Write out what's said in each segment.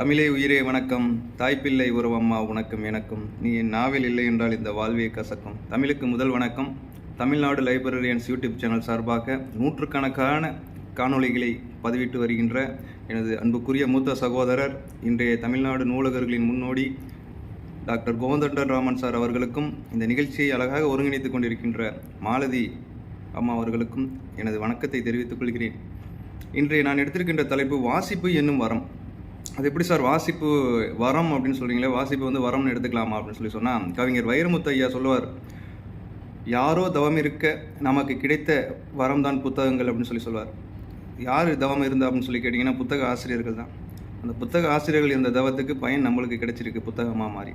தமிழே உயிரே வணக்கம். தாய்ப்பிள்ளை உறவம்மா உனக்கும் எனக்கும். நீ என் நாவில் இல்லை என்றால் இந்த வாழ்வே கசக்கும். தமிழுக்கு முதல் வணக்கம். தமிழ்நாடு லைப்ரரியன்ஸ் யூடியூப் சேனல் சார்பாக நூற்றுக்கணக்கான காணொளிகளை பதிவிட்டு வருகின்ற எனது அன்புக்குரிய மூத்த சகோதரர் இன்றைய தமிழ்நாடு நூலகர்களின் முன்னோடி டாக்டர் கோவந்தண்டன் ராமன் சார் அவர்களுக்கும் இந்த நிகழ்ச்சியை அழகாக ஒருங்கிணைத்துக் கொண்டிருக்கின்ற மாலதி அம்மா அவர்களுக்கும் எனது வணக்கத்தை தெரிவித்துக் கொள்கிறேன். இன்றைய நான் எடுத்திருக்கின்ற தலைப்பு வாசிப்பு என்னும் வரம். அது எப்படி சார் வாசிப்பு வரம் அப்படின்னு சொல்கிறீங்களே வாசிப்பு வந்து வரம்னு எடுத்துக்கலாமா அப்படின்னு சொல்லி சொன்னால் கவிஞர் வைரமுத்து ஐயா சொல்லுவார் யாரோ தவம் இருக்க நமக்கு கிடைத்த வரம் தான் புத்தகங்கள் அப்படின்னு சொல்லி சொல்லுவார். யார் தவம் இருந்தா அப்படின்னு சொல்லி கேட்டிங்கன்னா புத்தக ஆசிரியர்கள் தான். அந்த புத்தக ஆசிரியர்கள் இருந்த தவத்துக்கு பயன் நம்மளுக்கு கிடைச்சிருக்கு புத்தகமாக மாறி.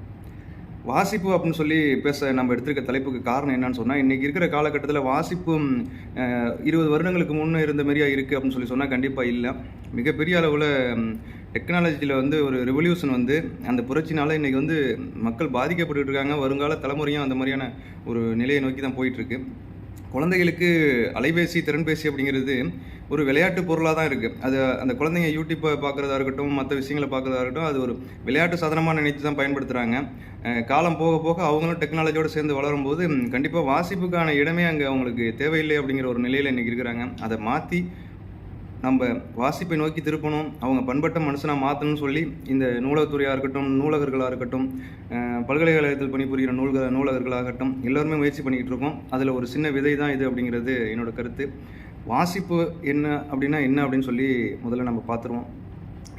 வாசிப்பு அப்படின்னு சொல்லி பேச நம்ம எடுத்திருக்க தலைப்புக்கு காரணம் என்னன்னு சொன்னால் இன்றைக்கி இருக்கிற காலகட்டத்தில் வாசிப்பு இருபது வருடங்களுக்கு முன்னே இருந்த மாதிரியா இருக்குது அப்படின்னு சொல்லி சொன்னால் கண்டிப்பாக இல்லை. மிகப்பெரிய அளவில் டெக்னாலஜியில் வந்து ஒரு ரெவல்யூஷன் வந்து அந்த புரட்சினால் இன்றைக்கி வந்து மக்கள் பாதிக்கப்பட்டுருக்காங்க வருங்கால தலைமுறையும் அந்த மாதிரியான ஒரு நிலையை நோக்கி தான் போயிட்டுருக்கு குழந்தைகளுக்கு அலைபேசி திறன்பேசி அப்படிங்கிறது ஒரு விளையாட்டு பொருளாக தான் இருக்குது அது அந்த குழந்தைங்க யூடியூப்பை பார்க்குறதா இருக்கட்டும் மற்ற விஷயங்களை பார்க்குறதா இருக்கட்டும் அது ஒரு விளையாட்டு சாதனமாக நினைத்து தான் பயன்படுத்துகிறாங்க காலம் போக போக அவங்களும் டெக்னாலஜியோடு சேர்ந்து வளரும்போது கண்டிப்பாக வாசிப்புக்கான இடமே அங்கே அவங்களுக்கு தேவையில்லை அப்படிங்கிற ஒரு நிலையில் இன்றைக்கி இருக்கிறாங்க. அதை மாற்றி நம்ம வாசிப்பை நோக்கி திருப்பணும் அவங்க பண்பட்ட மனுஷனாக மாற்றணும்னு சொல்லி இந்த நூலகத்துறையாக இருக்கட்டும் நூலகர்களாக இருக்கட்டும் பல்கலைக்கழகத்தில் பணிபுரிகிற நூல்க நூலகர்களாகட்டும் எல்லாருமே முயற்சி பண்ணிக்கிட்டு இருக்கோம். அதில் ஒரு சின்ன விதை தான் இது அப்படிங்கிறது என்னோட கருத்து. வாசிப்பு என்ன அப்படின்னா என்ன அப்படின்னு சொல்லி முதல்ல நம்ம பார்த்துருவோம்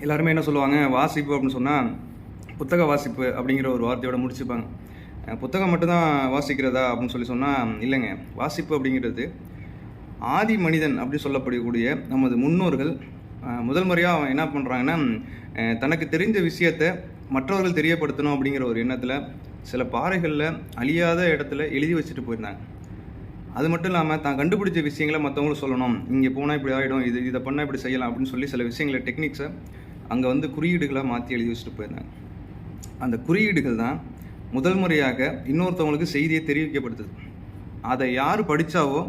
எல்லாருமே என்ன சொல்லுவாங்க? வாசிப்பு அப்படின்னு சொன்னால் புத்தக வாசிப்பு அப்படிங்கிற ஒரு வார்த்தையோட முடிச்சுப்பாங்க. புத்தகம் மட்டும்தான் வாசிக்கிறதா அப்படின்னு சொல்லி சொன்னால் இல்லைங்க. வாசிப்பு அப்படிங்கிறது ஆதி மனிதன் அப்படி சொல்லப்படக்கூடிய நமது முன்னோர்கள் முதல் முறையாக அவன் என்ன பண்ணுறாங்கன்னா தனக்கு தெரிஞ்ச விஷயத்தை மற்றவர்கள் தெரியப்படுத்தணும் அப்படிங்கிற ஒரு எண்ணத்தில் சில பாறைகளில் அழியாத இடத்துல எழுதி வச்சுட்டு போயிருந்தாங்க. அது மட்டும் இல்லாமல் தான் கண்டுபிடிச்ச விஷயங்களை மற்றவங்களும் சொல்லணும். இங்கே போனால் இப்படி ஆகிடும் இது இதை பண்ணால் இப்படி செய்யலாம் அப்படின்னு சொல்லி சில விஷயங்களை டெக்னிக்ஸை அங்கே வந்து குறியீடுகளாக மாற்றி எழுதி வச்சுட்டு போயிருந்தாங்க. அந்த குறியீடுகள் தான் முதல் முறையாக இன்னொருத்தவங்களுக்கு செய்தியை தெரிவிக்கப்படுத்துது. அதை யார் படித்தாவோ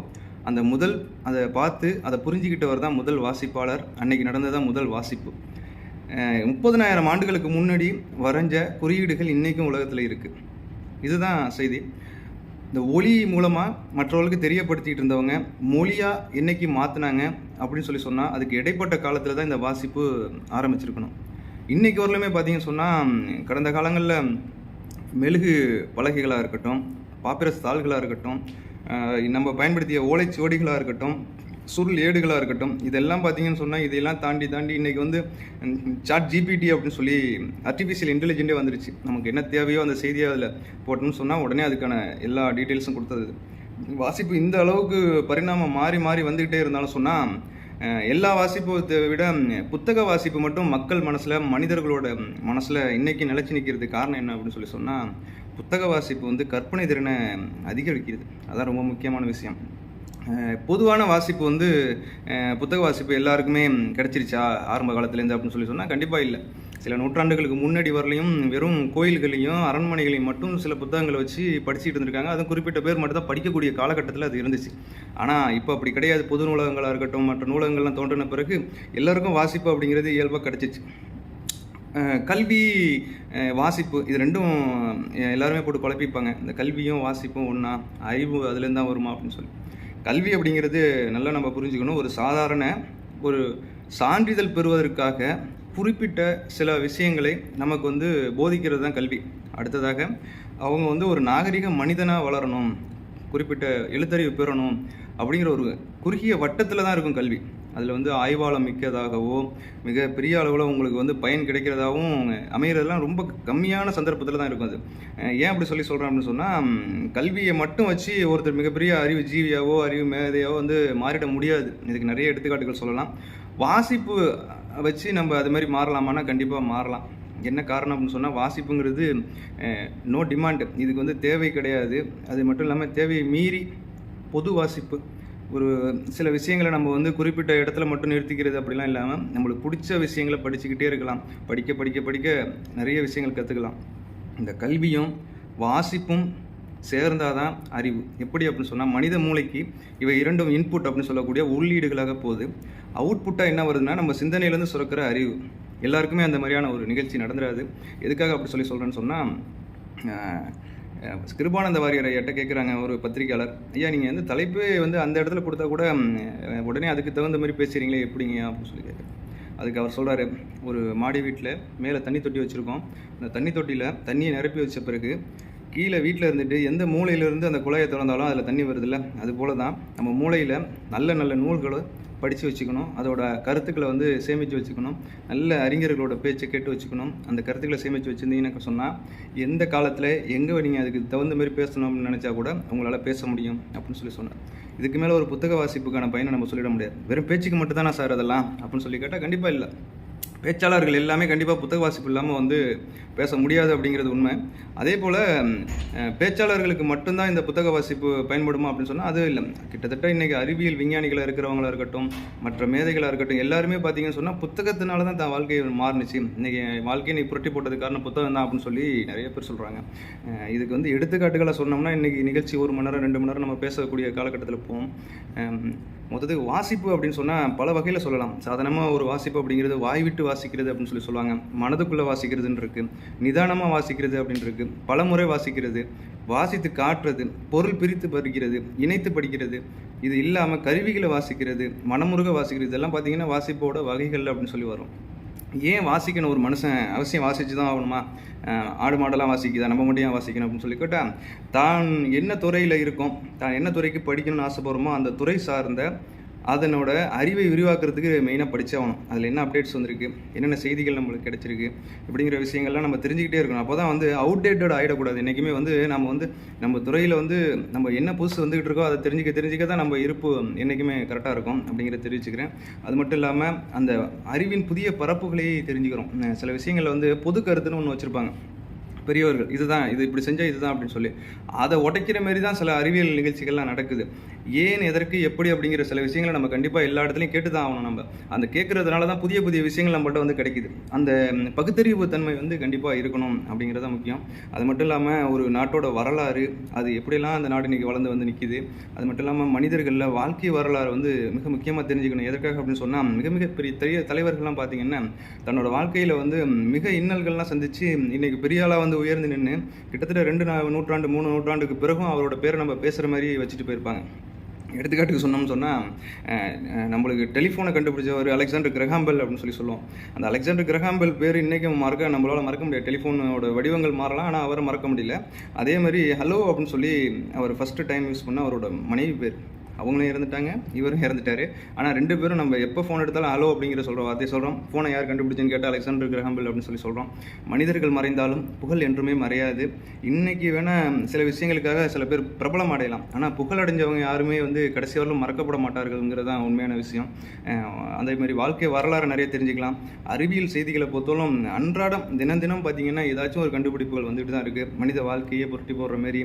அந்த முதல் அதை பார்த்து அதை புரிஞ்சுக்கிட்டவர் தான் முதல் வாசிப்பாளர். அன்னைக்கு நடந்ததான் முதல் வாசிப்பு. முப்பதனாயிரம் ஆண்டுகளுக்கு முன்னாடி வரைஞ்ச குறியீடுகள் இன்றைக்கும் உலகத்தில் இருக்குது இதுதான் செய்தி. இந்த ஒளி மூலமாக மற்றவர்களுக்கு தெரியப்படுத்திகிட்டு இருந்தவங்க மொழியாக என்னைக்கு மாற்றினாங்க அப்படின்னு சொல்லி சொன்னால் அதுக்கு இடைப்பட்ட காலத்தில் தான் இந்த வாசிப்பு ஆரம்பிச்சிருக்கணும். இன்றைக்கி வரலுமே பார்த்தீங்கன்னு சொன்னால் கடந்த காலங்களில் மெழுகு பலகைகளாக இருக்கட்டும் பாப்பிரஸ் தாள்களாக இருக்கட்டும் நம்ம பயன்படுத்திய ஓலைச்சுவடிகளாக இருக்கட்டும் சுருள் ஏடுகளாக இருக்கட்டும் இதெல்லாம் பார்த்தீங்கன்னு சொன்னால் இதையெல்லாம் தாண்டி தாண்டி இன்றைக்கி வந்து சாட் ஜிபிடி அப்படின்னு சொல்லி ஆர்டிஃபிஷியல் இன்டெலிஜென்ட்டே வந்துருச்சு. நமக்கு என்ன தேவையோ அந்த செய்தியை அதில் போட்டோம்னு சொன்னால் உடனே அதுக்கான எல்லா டீட்டெயில்ஸும் கொடுத்தது. வாசிப்பு இந்த அளவுக்கு பரிணாமம் மாறி மாறி வந்துக்கிட்டே இருந்தாலும் சொன்னால் எல்லா வாசிப்பை விட புத்தக வாசிப்பு மட்டும் மக்கள் மனசில் மனிதர்களோட மனசில் இன்றைக்கி நிலச்சி நிற்கிறதுக்கு காரணம் என்ன அப்படின்னு சொல்லி சொன்னால் புத்தக வாசிப்பு வந்து கற்பனை திறனை அதிகரிக்கிறது. அதான் ரொம்ப முக்கியமான விஷயம். பொதுவான வாசிப்பு வந்து புத்தக வாசிப்பு எல்லாருக்குமே கிடச்சிருச்சா? ஆரம்ப காலத்துலேருந்து அப்படின்னு சொல்லி சொன்னால் கண்டிப்பாக இல்லை. சில நூற்றாண்டுகளுக்கு முன்னாடி வரலையும் வெறும் கோயில்களையும் அரண்மனைகளையும் மட்டும் சில புத்தகங்களை வச்சு படிச்சுட்டு இருந்திருக்காங்க. அதுவும் குறிப்பிட்ட பேர் மட்டும் தான் படிக்கக்கூடிய காலகட்டத்தில் அது இருந்துச்சு. ஆனால் இப்போ அப்படி கிடையாது. பொது நூலகங்களாக இருக்கட்டும் மற்ற நூலகங்கள்லாம் தோன்றின பிறகு எல்லாருக்கும் வாசிப்பு அப்படிங்கிறது இயல்பாக கிடச்சிச்சு. கல்வி வாசிப்பு இது ரெண்டும் எல்லாருமே போட்டு குழப்பிப்பாங்க. இந்த கல்வியும் வாசிப்பும் ஒன்றா அறிவு அதுலேருந்து தான் வருமா அப்படின்னு சொல்லி. கல்வி அப்படிங்கிறது நல்லா நம்ம புரிஞ்சுக்கணும். ஒரு சாதாரண ஒரு சான்றிதழ் பெறுவதற்காக குறிப்பிட்ட சில விஷயங்களை நமக்கு வந்து போதிக்கிறது தான் கல்வி. அடுத்ததாக அவங்க வந்து ஒரு நாகரிக மனிதனாக வளரணும் குறிப்பிட்ட எழுத்தறிவு பெறணும் அப்படிங்கிற ஒரு குறுகிய வட்டத்தில் தான் இருக்கும் கல்வி. அதில் வந்து ஆய்வாளம் மிக்கதாகவோ மிக பெரிய அளவில் உங்களுக்கு வந்து பயன் கிடைக்கிறதாகவும் அமைகிறதெல்லாம் ரொம்ப கம்மியான சந்தர்ப்பத்தில் தான் இருக்கும் அது. ஏன் அப்படி சொல்லி சொல்கிறேன் அப்படின்னு சொன்னால் கல்வியை மட்டும் வச்சு ஒருத்தர் மிகப்பெரிய அறிவு ஜீவியாவோ அறிவு மேதையாவோ வந்து மாறிட முடியாது. இதுக்கு நிறைய எடுத்துக்காட்டுகள் சொல்லலாம். வாசிப்பு வச்சு நம்ம அது மாதிரி மாறலாமான்னா கண்டிப்பாக மாறலாம். என்ன காரணம் அப்படின்னு சொன்னால் வாசிப்புங்கிறது நோ டிமாண்ட் இதுக்கு வந்து தேவை கிடையாது. அது மட்டும் இல்லாமல் தேவையை மீறி பொது வாசிப்பு. ஒரு சில விஷயங்களை நம்ம வந்து குறிப்பிட்ட இடத்துல மட்டும் நிறுத்திக்கிறது அப்படிலாம் இல்லாமல் நம்மளுக்கு பிடிச்ச விஷயங்களை படிச்சுக்கிட்டே இருக்கலாம். படிக்க படிக்க படிக்க நிறைய விஷயங்கள் கற்றுக்கலாம் இந்த கல்வியும் வாசிப்பும் சேர்ந்தாதான் அறிவு. எப்படி அப்படின்னு சொன்னால் மனித மூளைக்கு இவை இரண்டும் இன்புட் அப்படின்னு சொல்லக்கூடிய உள்ளீடுகளாக போகுது. அவுட்புட்டாக என்ன வருதுன்னா நம்ம சிந்தனையிலேருந்து சுரக்கிற அறிவு. எல்லாருக்குமே அந்த மாதிரியான ஒரு நிகழ்ச்சி நடந்துராது. எதுக்காக அப்படி சொல்லி சொல்கிறேன்னு சொன்னால் கிருபானந்த வாரியர் ஐயாட்ட கேட்குறாங்க ஒரு பத்திரிக்கையாளர் ஐயா நீங்கள் வந்து தலைப்பே வந்து அந்த இடத்துல கொடுத்தா கூட உடனே அதுக்கு தகுந்த மாதிரி பேசுகிறீங்களே எப்படிங்க? அப்படின்னு சொல்லி கேட்குறேன் அதுக்கு அவர் சொல்கிறாரு ஒரு மாடி வீட்டில் மேலே தண்ணி தொட்டி வச்சுருக்கோம். அந்த தண்ணி தொட்டியில் தண்ணியை நிரப்பி வச்ச பிறகு கீழே வீட்டில் இருந்துட்டு எந்த மூலையிலேருந்து அந்த குழாயை திறந்தாலும் அதில் தண்ணி வருதில்ல? அது போல தான் நம்ம மூளையில் நல்ல நல்ல நூல்களை படித்து வச்சுக்கணும். அதோட கருத்துக்களை வந்து சேமித்து வச்சுக்கணும். நல்ல அறிஞர்களோட பேச்சை கேட்டு வச்சுக்கணும். அந்த கருத்துக்களை சேமித்து வச்சுருந்தீங்கன்னு சொன்னால் எந்த காலத்தில் எங்கே நீங்கள் அதுக்கு தகுந்த மாதிரி பேசணும்னு நினச்சா கூட உங்களால் பேச முடியும் அப்படின்னு சொல்லி சொன்னார். இதுக்கு மேலே ஒரு புத்தக வாசிப்புக்கான பயனை நம்ம சொல்லிட முடியாது. வெறும் பேச்சுக்கு மட்டும்தானா சார் அதெல்லாம்? அப்படின்னு சொல்லி கேட்டால் கண்டிப்பாக இல்லை. பேச்சாளர்கள் எல்லாமே கண்டிப்பாக புத்தக வாசிப்பு இல்லாமல் வந்து பேச முடியாது அப்படிங்கிறது உண்மை. அதே போல் பேச்சாளர்களுக்கு மட்டும்தான் இந்த புத்தக வாசிப்பு பயன்படுமா அப்படின்னு சொன்னால் அது இல்லை. கிட்டத்தட்ட இன்றைக்கி அறிவியல் விஞ்ஞானிகளாக இருக்கிறவங்களா இருக்கட்டும் மற்ற மேதைகளாக இருக்கட்டும் எல்லாருமே பார்த்தீங்கன்னு சொன்னால் புத்தகத்தினால தான் தான் வாழ்க்கையை மாறுனுச்சு. இன்றைக்கி வாழ்க்கையை நீ புரட்டி போட்டது காரணம் புத்தகம் தான் அப்படின்னு சொல்லி நிறைய பேர் சொல்கிறாங்க இதுக்கு வந்து எடுத்துக்காட்டுகளை சொன்னோம்னா இன்றைக்கி நிகழ்ச்சி ஒரு மணி நேரம் ரெண்டு மணி நேரம் நம்ம பேசக்கூடிய காலகட்டத்தில் போவோம். மொத்தத்துக்கு வாசிப்பு அப்படின்னு சொன்னால் பல வகையில் சொல்லலாம். சாதாரணமாக ஒரு வாசிப்பு அப்படிங்கிறது வாய் விட்டு வாசிக்கிறது அப்படின்னு சொல்லி சொல்லுவாங்க. மனதுக்குள்ளே வாசிக்கிறதுன்னு இருக்குது நிதானமாக வாசிக்கிறது அப்படின்னு பல பலமுறை வாசிக்கிறது. வாசித்து காட்டுறது. பொருள் பிரித்து படிக்கிறது இணைத்து படிக்கிறது. இது இல்லாமல் கருவிகளை வாசிக்கிறது. மனமுருக வாசிக்கிறது. இதெல்லாம் பார்த்தீங்கன்னா வாசிப்போட வகைகள் அப்படின்னு சொல்லி வரும். ஏன் வாசிக்கணும் ஒரு மனுஷன்? அவசியம் வாசிச்சு தான் ஆகணுமா ஆடு மாடெல்லாம் வாசிக்குதா? நம்ம மட்டும் ஏன் வாசிக்கணும் அப்படின்னு சொல்லி கேட்டால் தான் என்ன துறையில் இருக்கோம் தான் என்ன துறைக்கு படிக்கணும்னு ஆசைப்படுறோமோ அந்த துறை சார்ந்த அதனோட அறிவை விரிவாக்குறதுக்கு மெயினாக படிச்சாகணும். அதில் என்ன அப்டேட்ஸ் வந்திருக்கு? என்னென்ன செய்திகள் நம்மளுக்கு கிடச்சிருக்கு? அப்படிங்கிற விஷயங்கள்லாம் நம்ம தெரிஞ்சுக்கிட்டே இருக்கணும். அப்போ தான் வந்து அவுடேட்டட் ஆகிடக்கூடாது என்றைக்குமே வந்து நம்ம வந்து நம்ம துறையில் வந்து நம்ம என்ன புதுசு வந்துகிட்டு இருக்கோ அதை தெரிஞ்சுக்க தெரிஞ்சுக்க தான் நம்ம இருப்பு என்றைக்குமே கரெக்டாக இருக்கும் அப்படிங்கிறத தெரிவிச்சுக்கிறேன். அது மட்டும் இல்லாமல் அந்த அறிவின் புதிய பரப்புகளையே தெரிஞ்சுக்கிறோம். சில விஷயங்களில் வந்து பொது கருத்துன்னு ஒன்று வச்சுருப்பாங்க. பெரியவர்கள் இதுதான் இது இப்படி செஞ்சால் இதுதான் அப்படின்னு சொல்லி அதை உடைக்கிற மாதிரி தான் சில அறிவியல் நிகழ்ச்சிகள்லாம் நடக்குது. ஏன் எதற்கு எப்படி அப்படிங்கிற சில விஷயங்களை நம்ம கண்டிப்பாக எல்லா இடத்துலையும் கேட்டு தான் ஆகணும் நம்ம. அந்த கேட்குறதுனால தான் புதிய புதிய விஷயங்கள் நம்மள்ட்ட வந்து கிடைக்குது. அந்த பகுத்தறிவு தன்மை வந்து கண்டிப்பாக இருக்கணும் அப்படிங்கிறது தான் முக்கியம். அது மட்டும் இல்லாமல் ஒரு நாட்டோட வரலாறு அது எப்படியெல்லாம் அந்த நாடு இன்னைக்கு வளர்ந்து வந்து நிற்கிது அது மட்டும் இல்லாமல் மனிதர்களில் வாழ்க்கை வரலாறு வந்து மிக முக்கியமாக தெரிஞ்சுக்கணும். எதற்காக அப்படின்னு சொன்னால் மிக மிக பெரிய பெரிய தலைவர்கள்லாம் பார்த்தீங்கன்னா தன்னோட வாழ்க்கையில் வந்து மிக இன்னல்கள்லாம் சந்தித்து இன்றைக்கி பெரிய ஆளாக வந்து உயர்ந்து நின்று கிட்டத்தட்ட ரெண்டு நூற்றாண்டு மூணு நூற்றாண்டுக்கு பிறகும் அவரோட பேரை நம்ம பேசுகிற மாதிரி வச்சுட்டு போயிருப்பாங்க. எடுத்துக்காட்டுக்கு சொன்னோம்னு சொன்னால் நம்மளுக்கு டெலிஃபோனை கண்டுபிடிச்சவர் அலெக்சாண்டர் கிரஹாம்பெல் அப்படின்னு சொல்லி சொல்லுவோம். அந்த அலெக்சாண்டர் கிரஹாம்பெல் பேர் இன்றைக்கும் மறக்க நம்மளால் மறக்க முடியாது. டெலிஃபோனோட வடிவங்கள் மாறலாம் ஆனால் அவரை மறக்க முடியல. அதே மாதிரி ஹலோ அப்படின்னு சொல்லி அவர் ஃபஸ்ட்டு டைம் யூஸ் பண்ண அவரோட மனைவி பேர். அவங்களும் இறந்துட்டாங்க இவரும் இறந்துட்டாரு. ஆனால் ரெண்டு பேரும் நம்ம எப்போ ஃபோன் எடுத்தாலும் ஹலோ அப்படிங்கிற சொல்கிற வார்த்தையை சொல்கிறோம் ஃபோனை யார் கண்டுபிடிச்சுன்னு கேட்டால் அலெக்சாண்டர் கிரஹாம்பெல் அப்படின்னு சொல்லி சொல்கிறோம் மனிதர்கள் மறைந்தாலும் புகழ் என்றுமே மறையாது. இன்றைக்கி வேணால் சில விஷயங்களுக்காக சில பேர் பிரபலம் அடையலாம். ஆனால் புகழ் அடைஞ்சவங்க யாருமே வந்து கடைசி வரலும் மறக்கப்பட மாட்டார்கள்ங்கிறது தான் உண்மையான விஷயம். அதேமாதிரி அதே மாதிரி வாழ்க்கை வரலாறு நிறைய தெரிஞ்சுக்கலாம். அறிவியல் செய்திகளை பொறுத்தவரைக்கும் அன்றாடம் தினம் தினம் பார்த்திங்கன்னா ஏதாச்சும் ஒரு கண்டுபிடிப்புகள் வந்துட்டு தான் இருக்குது மனித வாழ்க்கையை புரட்டி போடுற மாதிரி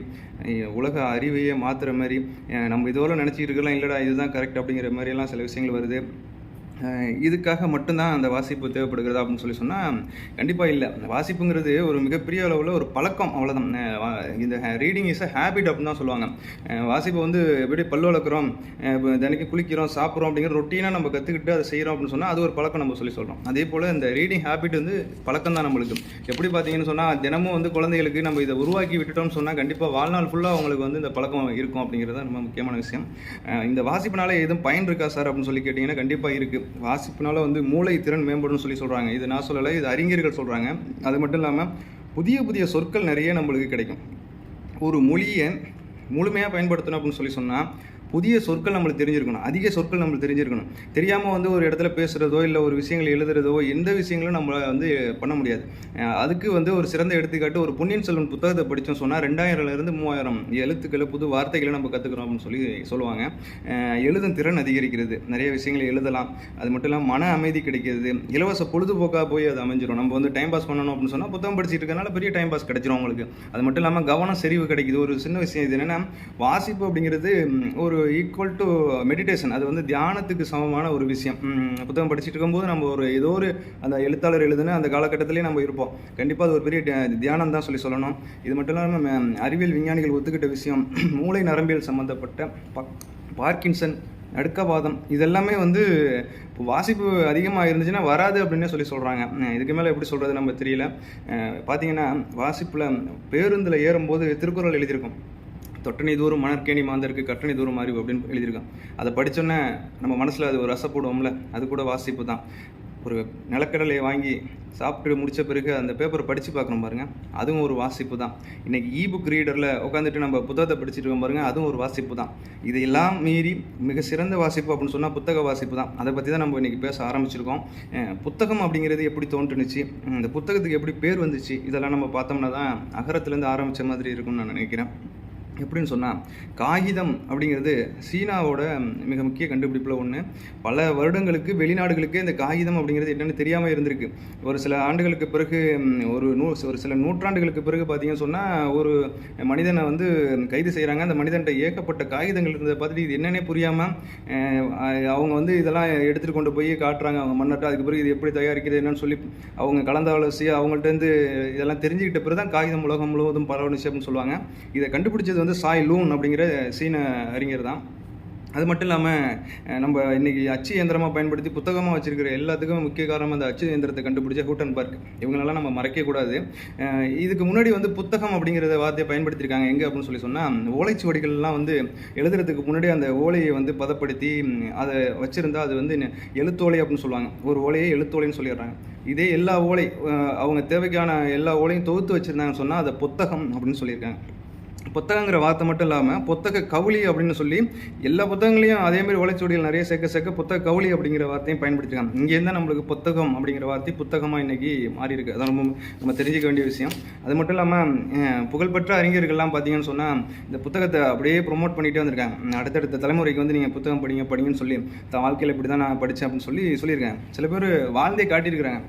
உலக அறிவையே மாற்றுற மாதிரி நம்ம இதோட மாற்றிட்டு இருக்கலாம் இல்லைடா இதுதான் கரெக்ட் அப்படிங்கிற மாதிரியெல்லாம் சில விஷயங்கள் வருது. இதுக்காக மட்டும்தான் அந்த வாசிப்பு தேவைப்படுகிறது அப்படின்னு சொல்லி சொன்னால் கண்டிப்பாக இல்லை. வாசிப்புங்கிறது ஒரு மிகப்பெரிய அளவில் ஒரு பழக்கம் அவ்வளோதான் இந்த ரீடிங் இஸ் அ ஹேபிட் அப்படின்னு தான் சொல்லுவாங்க. வாசிப்பு வந்து எப்படி பல் வளர்க்குறோம் அஹ் தினைக்கும் குளிக்கிறோம் சாப்பிட்றோம் அப்படிங்கிற ரொட்டீனாக நம்ம கற்றுக்கிட்டு அதை செய்கிறோம் அப்படின்னு சொன்னால் அது ஒரு பழக்கம் நம்ம சொல்லி சொல்கிறோம் அதே போல் இந்த ரீடிங் ஹேபிட் வந்து பழக்கம் தான் நம்மளுக்கு. எப்படி பார்த்தீங்கன்னு சொன்னால் தினமும் வந்து குழந்தைகளுக்கு நம்ம இதை உருவாக்கி விட்டுட்டோம்னு சொன்னால் கண்டிப்பாக வாழ்நாள் ஃபுல்லாக அவங்களுக்கு வந்து இந்த பழக்கம் இருக்கும் அப்படிங்கிறது தான் ரொம்ப முக்கியமான விஷயம். இந்த வாசிப்புனால எதுவும் பயன் இருக்கா சார் அப்படின்னு சொல்லி கேட்டிங்கன்னா கண்டிப்பாக இருக்குது வாசிப்புனால வந்து மூளை திறன் மேம்படும்னு சொல்லி சொல்கிறாங்க இது நான் சொல்லலை இது அறிஞர்கள் சொல்கிறாங்க அது மட்டும் இல்லாமல் புதிய புதிய சொற்கள் நிறைய நம்மளுக்கு கிடைக்கும். ஒரு மொழியை முழுமையாக பயன்படுத்தணும் அப்படின்னு சொல்லி சொன்னால் புதிய சொற்கள் நம்மளுக்கு தெரிஞ்சிருக்கணும். அதிக சொற்கள் நம்மளுக்கு தெரிஞ்சிருக்கணும். தெரியாமல் வந்து ஒரு இடத்துல பேசுகிறதோ இல்லை ஒரு விஷயங்கள் எழுதுறதோ எந்த விஷயங்களும் நம்ம வந்து பண்ண முடியாது. அதுக்கு வந்து ஒரு சிறந்த எடுத்துக்காட்டு ஒரு பொன்னியின் செல்வன் புத்தகத்தை படித்தோம் சொன்னால் ரெண்டாயிரம்லேருந்து மூவாயிரம் எழுத்துக்களை புது வார்த்தைகளை நம்ம கற்றுக்கிறோம் அப்படின்னு சொல்லி சொல்லுவாங்க. எழுதும் திறன் அதிகரிக்கிறது. நிறைய விஷயங்களை எழுதலாம். அது மட்டும் இல்லாமல் மன அமைதி கிடைக்கிறது. இலவச பொழுதுபோக்காக போய் அது அமைஞ்சிடும் நம்ம வந்து டைம் பாஸ் பண்ணணும் அப்படின்னு சொன்னால் புத்தகம் படிச்சிட்டு இருக்கனால பெரிய டைம் பாஸ் கிடைச்சிரும் உங்களுக்கு அது மட்டும் இல்லாமல் கவனம் செறிவு கிடைக்குது. ஒரு சின்ன விஷயம் இது என்னென்னா வாசிப்பு அப்படிங்கிறது ஒரு ஈக்குவல் டு மெடிடேஷன் அது வந்து தியானத்துக்கு சமமான ஒரு விஷயம். புத்தகம் படிச்சுட்டு இருக்கும்போது நம்ம ஒரு ஏதோ ஒரு அந்த எழுத்தாளர் எழுதுன அந்த காலகட்டத்திலே நம்ம இருப்போம். கண்டிப்பாக அது ஒரு பெரிய தியானம் தான் சொல்லி சொல்லணும். இது மட்டும் இல்லாமல் நம்ம அறிவியல் விஞ்ஞானிகள் ஒத்துக்கிட்ட விஷயம் மூளை நரம்பியல் சம்மந்தப்பட்ட பக் பார்க்கின்சன் நடுக்கவாதம் இதெல்லாமே வந்து இப்போ வாசிப்பு அதிகமாக இருந்துச்சுன்னா வராது அப்படின்னே சொல்லி சொல்கிறாங்க இதுக்கு மேலே எப்படி சொல்கிறது நம்ம தெரியல. பார்த்தீங்கன்னா வாசிப்பில் பேருந்தில் ஏறும்போது திருக்குறள் எழுதியிருக்கும். தொட்டனை தூரம் மணற்கேணி மாந்தருக்கு கட்டணை தூரம் அறிவு அப்படின்னு எழுதியிருக்கான். அதை படித்தோன்னே நம்ம மனசில் அது ஒரு ரசப்படுவோம்ல அது கூட வாசிப்பு தான். ஒரு நிலக்கடலையை வாங்கி சாப்பிட்டு முடித்த பிறகு அந்த பேப்பரை படித்து பார்க்கணும் பாருங்கள் அதுவும் ஒரு வாசிப்பு தான். இன்றைக்கி இ புக் ரீடரில் உட்காந்துட்டு நம்ம புத்தகத்தை படிச்சுட்டு இருக்கோம் பாருங்கள் அதுவும் ஒரு வாசிப்பு தான். இதையெல்லாம் மீறி மிக சிறந்த வாசிப்பு அப்படின்னு சொன்னால் புத்தக வாசிப்பு தான். அதை பற்றி தான் நம்ம இன்றைக்கி பேச ஆரம்பிச்சிருக்கோம். புத்தகம் அப்படிங்கிறது எப்படி தோன்றுனுச்சு இந்த புத்தகத்துக்கு எப்படி பேர் வந்துச்சு இதெல்லாம் நம்ம பார்த்தோம்னா தான் அகரத்துலேருந்து ஆரம்பித்த மாதிரி இருக்கும்னு நான் நினைக்கிறேன். எப்படின்னு சொன்னால் காகிதம் அப்படிங்கிறது சீனாவோட மிக முக்கிய கண்டுபிடிப்பில் ஒன்று பல வருடங்களுக்கு வெளிநாடுகளுக்கு இந்த காகிதம் அப்படிங்கிறது என்னென்னு தெரியாமல் இருந்திருக்கு. ஒரு சில ஆண்டுகளுக்கு பிறகு ஒரு நூ ஒரு சில நூற்றாண்டுகளுக்கு பிறகு பார்த்தீங்கன்னு சொன்னால் ஒரு மனிதனை வந்து கைது செய்கிறாங்க அந்த மனிதன்ட்ட ஏகப்பட்ட காகிதங்கள் இருந்ததை பார்த்துட்டு இது என்னென்னே புரியாமல் அவங்க வந்து இதெல்லாம் எடுத்துகிட்டு கொண்டு போய் காட்டுறாங்க. அவங்க மன்னர்கிட்ட அதுக்கு பிறகு இது எப்படி தயாரிக்கிறது என்னன்னு சொல்லி அவங்க கலந்தாலோசி அவங்கள்ட்டேருந்து இதெல்லாம் தெரிஞ்சுக்கிட்ட பிறகு தான் காகிதம் உலகம் முழுவதும் பரவணுச்சு அப்படின்னு சொல்லுவாங்க. இதை கண்டுபிடிச்சது வந்து சாய் லூன் அப்படிங்கிற சீன அறிஞர் தான். அது மட்டும் இல்லாமல் நம்ம இன்னைக்கு அச்சு இயந்திரமாக பயன்படுத்தி புத்தகமாக வச்சிருக்கிற எல்லாத்துக்கும் முக்கிய காரணம் அந்த அச்சு இயந்திரத்தை கண்டுபிடிச்ச ஹூட்டன் பார்க். இவங்களெல்லாம் நம்ம மறக்கக்கூடாது இதுக்கு முன்னாடி வந்து புத்தகம் அப்படிங்கிறத வார்த்தையை பயன்படுத்தியிருக்காங்க. எங்கே அப்படின்னு சொல்லி சொன்னால் ஓலைச்சுவடிகள்லாம் வந்து எழுதுறதுக்கு முன்னாடி அந்த ஓலையை வந்து பதப்படுத்தி அதை வச்சுருந்தா அது வந்து எழுத்தோலை அப்படின்னு சொல்லுவாங்க. ஒரு ஓலையை எழுத்தோலைன்னு சொல்லிடுறாங்க. இதே எல்லா ஓலை அவங்க தேவைக்கான எல்லா ஓலையும் தொகுத்து வச்சுருந்தாங்கன்னு சொன்னால் அதை புத்தகம் அப்படின்னு சொல்லியிருக்காங்க. புத்தகங்கிற வார்த்தை மட்டும் இல்லாமல் புத்தக கவுளி அப்படின்னு சொல்லி எல்லா புத்தகங்களையும் அதே மாதிரி ஓலைச்சுவடிகள் நிறைய சேர்க்க சேர்க்க புத்தக கவுளி அப்படிங்கிற வார்த்தையும் பயன்படுத்திருக்காங்க. இங்கேருந்து தான் நம்மளுக்கு புத்தகம் அப்படிங்கிற வார்த்தை புத்தகமாக இன்றைக்கி மாறிருக்கு அதான் ரொம்ப நம்ம தெரிஞ்சுக்க வேண்டிய விஷயம். அது மட்டும் இல்லாமல் புகழ்பெற்ற அறிஞர்கள்லாம் பார்த்தீங்கன்னு சொன்னால் இந்த புத்தகத்தை அப்படியே ப்ரொமோட் பண்ணிகிட்டே வந்திருக்காங்க. அடுத்தடுத்த தலைமுறைக்கு வந்து நீங்கள் புத்தகம் படிங்க படிங்கன்னு சொல்லி தன் வாழ்க்கையில் இப்படி தான் நான் படித்தேன் அப்படின்னு சொல்லி சொல்லியிருக்கேன் சில பேர் வாழ்ந்தே காட்டியிருக்கிறாங்க.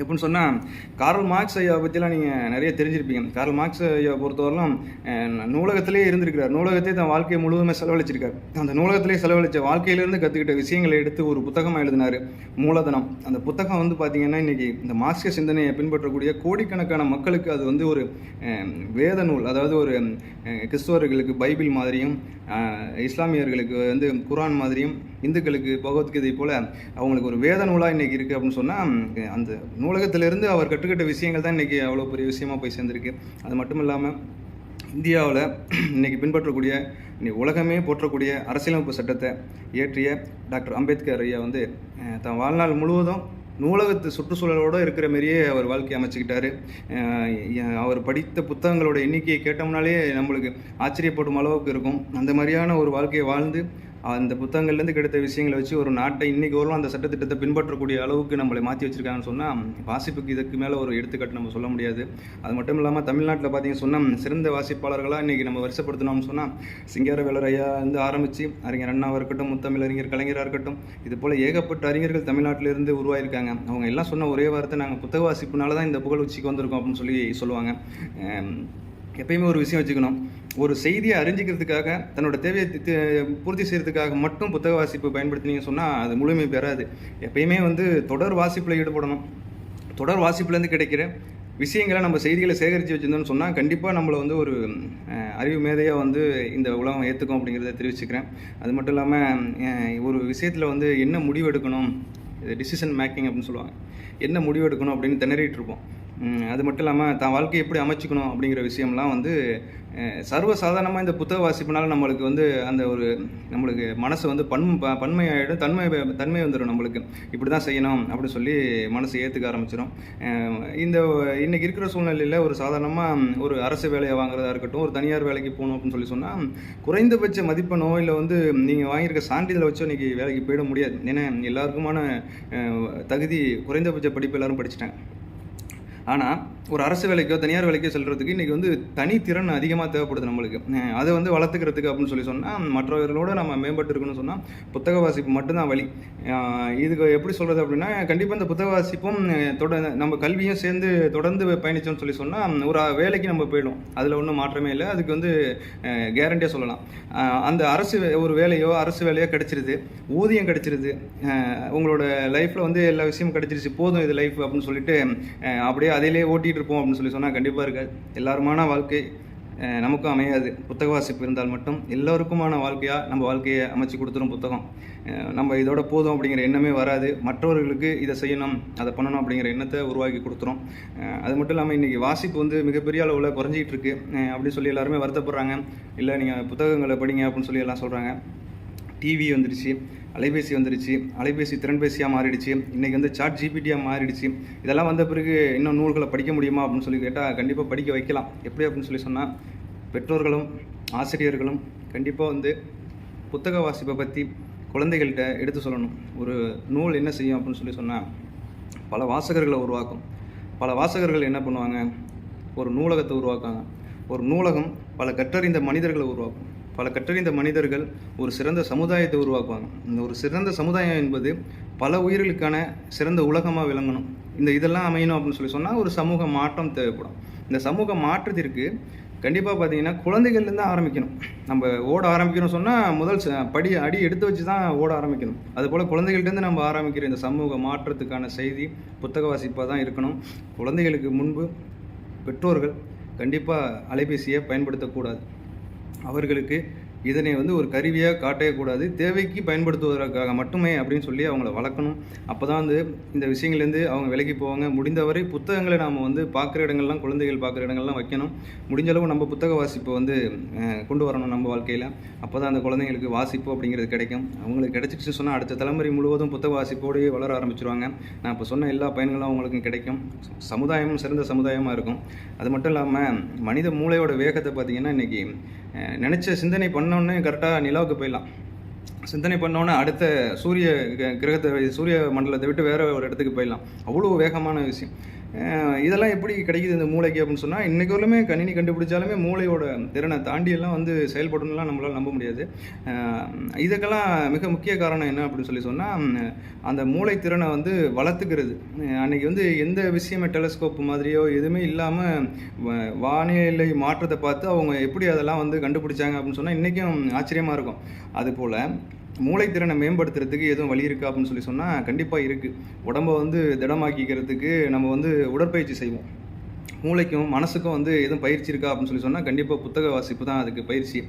எப்படின்னு சொன்னால் கார்ல் மார்க்ஸ் ஐயா பற்றிலாம் நீங்கள் நிறைய தெரிஞ்சிருப்பீங்க. கார்ல் மார்க்ஸ் ஐயா பொறுத்தவரையிலும் நூலகத்திலே இருந்திருக்கிறார். நூலகத்தை தன் வாழ்க்கையை முழுவதுமே செலவழிச்சிருக்கார். அந்த நூலகத்திலே செலவழித்த வாழ்க்கையிலேருந்து கற்றுக்கிட்ட விஷயங்களை எடுத்து ஒரு புத்தகமாக எழுதினார். மூலதனம். அந்த புத்தகம் வந்து பார்த்திங்கன்னா இன்றைக்கி இந்த மார்க்சிய சிந்தனையை பின்பற்றக்கூடிய கோடிக்கணக்கான மக்களுக்கு அது வந்து ஒரு வேத நூல். அதாவது ஒரு கிறிஸ்துவர்களுக்கு கிறிஸ்தவர்களுக்கு பைபிள் மாதிரியும் இஸ்லாமியர்களுக்கு வந்து குரான் மாதிரியும் இந்துக்களுக்கு பகவத்கீதை போல் அவங்களுக்கு ஒரு வேத நூலாக இன்றைக்கி இருக்குது அப்படின்னு சொன்னால் அந்த நூலகத்திலிருந்து அவர் கற்றுக்கிட்ட விஷயங்கள் தான் இன்றைக்கி அவ்வளோ பெரிய விஷயமா போய் சேர்ந்துருக்கு. அது மட்டும் இல்லாமல் இந்தியாவில் இன்னைக்கு பின்பற்றக்கூடிய இன்னைக்கு உலகமே போற்றக்கூடிய அரசியலமைப்பு சட்டத்தை இயற்றிய டாக்டர் அம்பேத்கர் ஐயா வந்து தன் வாழ்நாள் முழுவதும் நூலகத்து சுற்றுச்சூழலோடு இருக்கிற மாரியே அவர் வாழ்க்கையை அமைச்சுக்கிட்டாரு. அவர் படித்த புத்தகங்களோட எண்ணிக்கையை கேட்டோம்னாலே நம்மளுக்கு ஆச்சரியப்படும் அளவுக்கு இருக்கும். அந்த மாதிரியான ஒரு வாழ்க்கையை வாழ்ந்து அந்த புத்தகங்கள்லேருந்து கிடைத்த விஷயங்களை வச்சு ஒரு நாட்டை இன்றைக்கி வரலாம் அந்த சட்டத்திட்டத்தை பின்பற்றக்கூடிய அளவுக்கு நம்மளை மாற்றி வச்சுருக்காங்கன்னு சொன்னால் வாசிப்புக்கு இதுக்கு மேலே ஒரு எடுத்துக்காட்டு நம்ம சொல்ல முடியாது. அது மட்டும் இல்லாமல் தமிழ்நாட்டில் பார்த்தீங்கன்னு சொன்னால் சிறந்த வாசிப்பாளர்களாக இன்றைக்கி நம்ம வருஷப்படுத்தினோம்னு சொன்னால் சிங்கார ஐயா வந்து ஆரம்பித்து அறிஞர் அண்ணாவாக இருக்கட்டும் முத்தமிழ் அறிஞர் கலைஞராக இருக்கட்டும் இது போல் ஏகப்பட்ட அறிஞர்கள் தமிழ்நாட்டிலிருந்து உருவாயிருக்காங்க. அவங்க எல்லாம் சொன்ன ஒரே வார்த்தை நாங்கள் புத்தக வாசிப்புனால தான் இந்த புகழ் உச்சிக்கு வந்திருக்கோம் அப்படின்னு சொல்லி சொல்லுவாங்க. எப்பயுமே ஒரு விஷயம் வச்சுக்கணும். ஒரு செய்தியை அறிஞ்சிக்கிறதுக்காக தன்னோட தேவையை பூர்த்தி செய்கிறதுக்காக மட்டும் புத்தக வாசிப்பு பயன்படுத்தினீங்கன்னு சொன்னால் அது முழுமை பெறாது. எப்பயுமே வந்து தொடர் வாசிப்பில் ஈடுபடணும். தொடர் வாசிப்புலேருந்து கிடைக்கிற விஷயங்களை நம்ம செய்திகளை சேகரித்து வச்சுருந்தோம்னு சொன்னால் கண்டிப்பாக நம்மளை வந்து ஒரு அறிவு மேதையாக வந்து இந்த உலகம் ஏற்றுக்கும் அப்படிங்கிறத தெரிவிச்சுக்கிறேன். அது மட்டும் இல்லாமல் ஒரு விஷயத்தில் வந்து என்ன முடிவு எடுக்கணும் இது டிசிஷன் மேக்கிங் அப்படின்னு சொல்லுவாங்க. என்ன முடிவு எடுக்கணும் அப்படின்னு திணறிட்டு இருப்போம். அது மட்டும் இல்லாமல் தான் வாழ்க்கையை எப்படி அமைச்சிக்கணும் அப்படிங்கிற விஷயம்லாம் வந்து சர்வசாதாரணமாக இந்த புத்தக வாசிப்பினால் நம்மளுக்கு வந்து அந்த ஒரு நம்மளுக்கு மனசு வந்து பன் ப- பன்மையாயிடும் தன்மை தன்மை வந்துடும் நம்மளுக்கு. இப்படி தான் செய்யணும் அப்படின்னு சொல்லி மனசு ஏற்றுக்க ஆரம்பிச்சிடும் இந்த இன்றைக்கி இருக்கிற சூழ்நிலையில் ஒரு சாதாரணமாக ஒரு அரசு வேலையை வாங்குறதா இருக்கட்டும் ஒரு தனியார் வேலைக்கு போகணும் அப்படின்னு சொல்லி சொன்னால் குறைந்தபட்ச மதிப்பெண்ணோ இல்லை வந்து நீங்கள் வாங்கியிருக்க சான்றிதழை வச்சோ இன்றைக்கி வேலைக்கு போயிட முடியாது. ஏன்னா எல்லாருக்குமான தகுதி குறைந்தபட்ச படிப்பு எல்லாரும் படிச்சிட்டாங்க. ஆனால் ஒரு அரசு வேலைக்கோ தனியார் வேலைக்கோ செல்கிறதுக்கு இன்றைக்கி வந்து தனித்திறன் அதிகமாக தேவைப்படுது நம்மளுக்கு. அதை வந்து வளர்த்துக்கிறதுக்கு அப்படின்னு சொல்லி சொன்னால் மற்றவர்களோடு நம்ம மேம்பட்டு இருக்கணும்னு சொன்னால் புத்தக வாசிப்பு மட்டும்தான் வழி. இதுக்கு எப்படி சொல்கிறது அப்படின்னா கண்டிப்பாக இந்த புத்தக வாசிப்பும் தொட நம்ம கல்வியும் சேர்ந்து தொடர்ந்து பயணித்தோம்னு சொல்லி சொன்னால் ஒரு வேலைக்கு நம்ம போயிடும் அதில் ஒன்றும் மாற்றமே இல்லை. அதுக்கு வந்து கேரண்டியாக சொல்லலாம். அந்த அரசு வே- ஒரு வேலையோ அரசு வேலையோ கிடச்சிருது. ஊதியம் கிடச்சிருது. உங்களோட லைஃப்பில் வந்து எல்லா விஷயமும் கிடச்சிருச்சு. போதும் இது லைஃப் அப்படின்னு சொல்லிட்டு அப்படியே அதிலே ஓட்டிகிட்டு இருப்போம் அப்படின்னு சொல்லி சொன்னால் கண்டிப்பாக இருக்காது. எல்லாருமான வாழ்க்கை நமக்கும் அமையாது. புத்தக வாசிப்பு இருந்தால் மட்டும் எல்லோருக்குமான வாழ்க்கையாக நம்ம வாழ்க்கையை அமைச்சு கொடுத்துரும் புத்தகம். நம்ம இதோட போதும் அப்படிங்கிற எண்ணமே வராது. மற்றவர்களுக்கு இதை செய்யணும் அதை பண்ணணும் அப்படிங்கிற எண்ணத்தை உருவாக்கி கொடுத்துரும். அது மட்டும் இல்லாமல் இன்றைக்கி வாசிப்பு வந்து மிகப்பெரிய அளவில் குறைஞ்சிக்கிட்டு இருக்குது அப்படின்னு அப்படி சொல்லி எல்லாருமே வருத்தப்படுறாங்க. இல்லை நீங்கள் புத்தகங்களை படிங்க அப்படின்னு சொல்லி எல்லாம் சொல்கிறாங்க டிவி வந்துடுச்சு அலைபேசி வந்துடுச்சு அலைபேசி திறன்பேசியாக மாறிடுச்சு. இன்றைக்கி வந்து சாட் ஜிபிடியாக மாறிடுச்சு. இதெல்லாம் வந்த பிறகு இன்னும் நூல்களை படிக்க முடியுமா அப்படின்னு சொல்லி கேட்டால் கண்டிப்பாக படிக்க வைக்கலாம். எப்படி அப்படின்னு சொல்லி சொன்னால் பெற்றோர்களும் ஆசிரியர்களும் கண்டிப்பாக வந்து புத்தக வாசிப்பை பற்றி குழந்தைகள்கிட்ட எடுத்து சொல்லணும். ஒரு நூல் என்ன செய்யும் அப்படின்னு சொல்லி சொன்னால் பல வாசகர்களை உருவாக்கும். பல வாசகர்கள் என்ன பண்ணுவாங்க? ஒரு நூலகத்தை உருவாக்குவாங்க. ஒரு நூலகம் பல கற்றறிந்த மனிதர்களை உருவாக்கும். பல கற்றறிந்த மனிதர்கள் ஒரு சிறந்த சமுதாயத்தை உருவாக்குவாங்க. இந்த ஒரு சிறந்த சமுதாயம் என்பது பல உயிர்களுக்கான சிறந்த உலகமாக விளங்கணும். இந்த இதெல்லாம் அமையணும் அப்படின்னு சொல்லி சொன்னால் ஒரு சமூக மாற்றம் தேவைப்படும். இந்த சமூக மாற்றத்திற்கு கண்டிப்பாக பார்த்தீங்கன்னா குழந்தைகள்லேருந்து ஆரம்பிக்கணும். நம்ம ஓட ஆரம்பிக்கணும் சொன்னால் முதல் படி அடி எடுத்து வச்சு தான் ஓட ஆரம்பிக்கணும். அதுபோல் குழந்தைகள்ட்டேருந்து நம்ம ஆரம்பிக்கிற இந்த சமூக மாற்றத்துக்கான செய்தி புத்தக வாசிப்பாக தான் இருக்கணும். குழந்தைகளுக்கு முன்பு பெற்றோர்கள் கண்டிப்பாக அலைபேசியை பயன்படுத்தக்கூடாது. அவர்களுக்கு இதனை வந்து ஒரு கருவியாக காட்டக்கூடாது தேவைக்கு பயன்படுத்துவதற்காக மட்டுமே அப்படின்னு சொல்லி அவங்கள வளர்க்கணும். அப்போ தான் வந்து இந்த விஷயங்கள்லேருந்து அவங்க விலகி போவாங்க. முடிந்தவரை புத்தகங்களை நாம் வந்து பார்க்குற இடங்கள்லாம் குழந்தைகள் பார்க்குற இடங்கள்லாம் வைக்கணும். முடிஞ்ச அளவு நம்ம புத்தக வாசிப்பை வந்து கொண்டு வரணும் நம்ம வாழ்க்கையில். அப்போ தான் அந்த குழந்தைங்களுக்கு வாசிப்பு அப்படிங்கிறது கிடைக்கும். அவங்களுக்கு கிடைச்சிச்சு சொன்னால் அடுத்த தலைமுறை முழுவதும் புத்தக வாசிப்போடையே வளர ஆரம்பிச்சிருவாங்க. நான் இப்போ சொன்ன எல்லா பயன்களும் அவங்களுக்கு கிடைக்கும். சமுதாயமும் சிறந்த சமுதாயமாக இருக்கும். அது மட்டும் இல்லாமல் மனித மூளையோட வேகத்தை பார்த்தீங்கன்னா இன்றைக்கி நினச்ச சிந்தனை பண்ணோன்னே கரெக்டாக நிலாவுக்கு போயிடலாம். சிந்தனை பண்ணோன்னே அடுத்த சூரிய கிரகத்தை சூரிய மண்டலத்தை விட்டு வேறு ஒரு இடத்துக்கு போயிடலாம். அவ்வளோ வேகமான விஷயம். இதெல்லாம் எப்படி கிடைக்குது இந்த மூளைக்கு அப்படின்னு சொன்னால் இன்றைக்கு வரலுமே கணினி கண்டுபிடிச்சாலுமே மூளையோட திறனை தாண்டியெல்லாம் வந்து செயல்படணும்லாம் நம்மளால் நம்ப முடியாது. இதுக்கெல்லாம் மிக முக்கிய காரணம் என்ன அப்படின்னு சொல்லி சொன்னால் அந்த மூளை திறனை வந்து வளர்த்துக்கிறது. அன்றைக்கி வந்து எந்த விஷயமே டெலஸ்கோப் மாதிரியோ எதுவுமே இல்லாமல் வானிலை மாற்றத்தை பார்த்து அவங்க எப்படி அதெல்லாம் வந்து கண்டுபிடிச்சாங்க அப்படின்னு சொன்னால் இன்றைக்கும் ஆச்சரியமாக இருக்கும். அதுபோல் மூளைத்திறனை மேம்படுத்துறதுக்கு எதுவும் வழி இருக்கா அப்படின்னு சொல்லி சொன்னால் கண்டிப்பாக இருக்குது உடம்பை வந்து திடமாக்கிக்கிறதுக்கு நம்ம வந்து உடற்பயிற்சி செய்வோம். மூளைக்கும் மனசுக்கும் வந்து எதுவும் பயிற்சி இருக்கா அப்படின்னு சொல்லி சொன்னால் கண்டிப்பாக புத்தக வாசிப்பு தான் அதுக்கு பயிற்சி.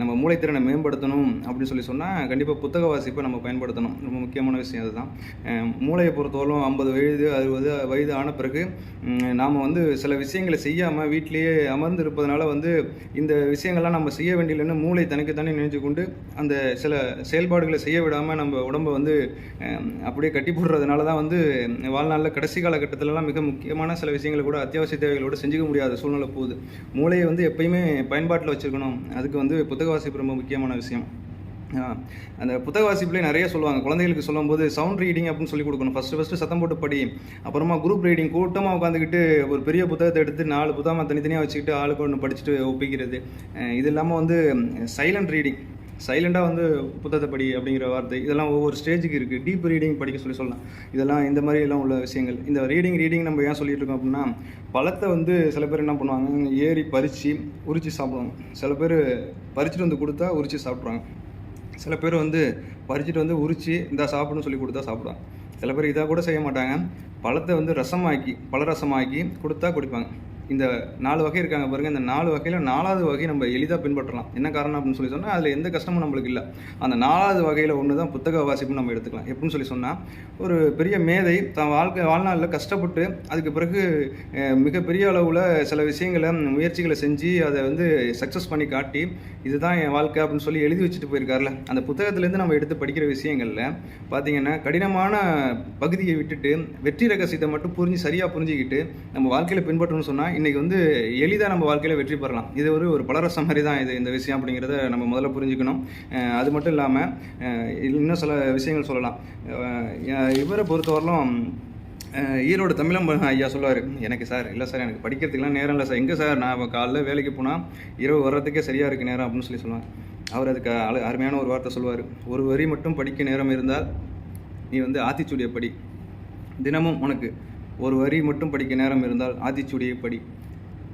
நம்ம மூளைத்திறனை மேம்படுத்தணும் அப்படின்னு சொல்லி சொன்னால் கண்டிப்பாக புத்தக வாசிப்பை நம்ம பயன்படுத்தணும். ரொம்ப முக்கியமான விஷயம் அதுதான். மூளையை பொறுத்தவரைக்கும் ஐம்பது வயது அறுபது வயது ஆன பிறகு நாம் வந்து சில விஷயங்களை செய்யாமல் வீட்டிலேயே அமர்ந்து இருப்பதனால வந்து இந்த விஷயங்கள்லாம் நம்ம செய்ய வேண்டியதில்லைன்னு மூளை தனக்கு தானே நினைச்சு கொண்டு அந்த சில செயல்பாடுகளை செய்ய விடாமல் நம்ம உடம்பை வந்து அப்படியே கட்டி போடுறதுனால தான் வந்து வாழ்நாளில் கடைசி காலகட்டத்திலலாம் மிக முக்கியமான சில விஷயங்களை கூட அத்தியாவசிய தேவைகளோட செஞ்சுக்க முடியாத சூழ்நிலை போகுது. மூளையை வந்து எப்பயுமே பயன்பாட்டில் வச்சுருக்கணும். அதுக்கு வந்து புத்தக வாசிப்பு ரொம்ப முக்கியமான விஷயம். அந்த புத்தக வாசிப்புலேயே நிறைய சொல்லுவாங்க. குழந்தைகளுக்கு சொல்லும்போது சவுண்ட் ரீடிங் அப்படின்னு சொல்லி கொடுக்கணும். ஃபஸ்ட்டு ஃபஸ்ட்டு சத்தம் போட்டு படி. அப்புறமா குரூப் ரீடிங் கூட்டமாக உட்காந்துக்கிட்டு ஒரு பெரிய புத்தகத்தை எடுத்து நாலு புத்தகமாக தனித்தனியாக வச்சுக்கிட்டு ஆளுக்கு ஒன்று படிச்சுட்டு ஒப்பிக்கிறது. இது இல்லாமல் வந்து சைலண்ட் ரீடிங் சைலண்டாக வந்து புத்தகத்தை படி அப்படிங்கிற வார்த்தை இதெல்லாம் ஒவ்வொரு ஸ்டேஜுக்கு இருக்குது டீப் ரீடிங் படிக்க சொல்லி சொல்லலாம். இதெல்லாம் இந்த மாதிரி எல்லாம் உள்ள விஷயங்கள். இந்த ரீடிங் ரீடிங் நம்ம ஏன் சொல்லிட்டு இருக்கோம் அப்படின்னா பழத்தை வந்து சில பேர் என்ன பண்ணுவாங்க ஏறி பறித்து உரிச்சு சாப்பிடுவாங்க. சில பேர் பறிச்சுட்டு வந்து கொடுத்தா உரிச்சு சாப்பிட்றாங்க சில பேர் வந்து பறிச்சுட்டு வந்து உரிச்சு இந்த சாப்பிடுன்னு சொல்லி கொடுத்தா சாப்பிடுவாங்க. சில பேர் இதாக கூட செய்ய மாட்டாங்க. பழத்தை வந்து ரசமாக்கி பழ ரசமாக்கி கொடுத்தா குடிப்பாங்க. இந்த நாலு வகை இருக்காங்க பாருங்க. இந்த நாலு வகையில் நாலாவது வகை நம்ம எளிதாக பின்பற்றலாம். என்ன காரணம் அப்படின்னு சொல்லி சொன்னால் அதில் எந்த கஷ்டமும் நம்மளுக்கு இல்லை. அந்த நாலாவது வகையில் ஒன்று தான் புத்தக வாசிப்புன்னு நம்ம எடுத்துக்கலாம். எப்படின்னு சொல்லி சொன்னால் ஒரு பெரிய மேதை தான் வாழ்க்கை வாழ்நாளில் கஷ்டப்பட்டு அதுக்கு பிறகு மிகப்பெரிய அளவில் சில விஷயங்களை முயற்சிகளை செஞ்சு அதை வந்து சக்ஸஸ் பண்ணி காட்டி இதுதான் என் வாழ்க்கை அப்படின்னு சொல்லி எழுதி வச்சுட்டு போயிருக்காருல அந்த புத்தகத்துலேருந்து நம்ம எடுத்து படிக்கிற விஷயங்களில் பார்த்தீங்கன்னா கடினமான பகுதியை விட்டுட்டு வெற்றி ரகசியத்தை மட்டும் புரிஞ்சு சரியாக புரிஞ்சுக்கிட்டு நம்ம வாழ்க்கையில் பின்பற்றணும்னு சொன்னால் இன்றைக்கி வந்து எளிதாக நம்ம வாழ்க்கையில் வெற்றி பெறலாம். இது ஒரு ஒரு பலரசம் மாதிரி தான் இது இந்த விஷயம் அப்படிங்கிறத நம்ம முதல்ல புரிஞ்சுக்கணும். அது மட்டும் இல்லாமல் இன்னும் சில விஷயங்கள் சொல்லலாம். இவரை பொறுத்தவரையிலும் ஈரோடு தமிழம் ஐயா சொல்லுவார் எனக்கு சார் இல்லை சார் எனக்கு படிக்கிறதுக்குலாம் நேரம் இல்லை சார். எங்கே சார்? நான் இப்போ காலைல வேலைக்கு போனால் இரவு வர்றதுக்கே சரியாக இருக்குது நேரம் அப்படின்னு சொல்லி சொல்லுவாங்க அவர் அதுக்கு அழ- அருமையான ஒரு வார்த்தை சொல்லுவார். ஒரு வரி மட்டும் படிக்க நேரம் இருந்தால் நீ வந்து ஆத்திச்சூடிய படி. தினமும் உனக்கு ஒரு வரி மட்டும் படிக்க நேரம் இருந்தால் ஆத்திச்சூடியை படி.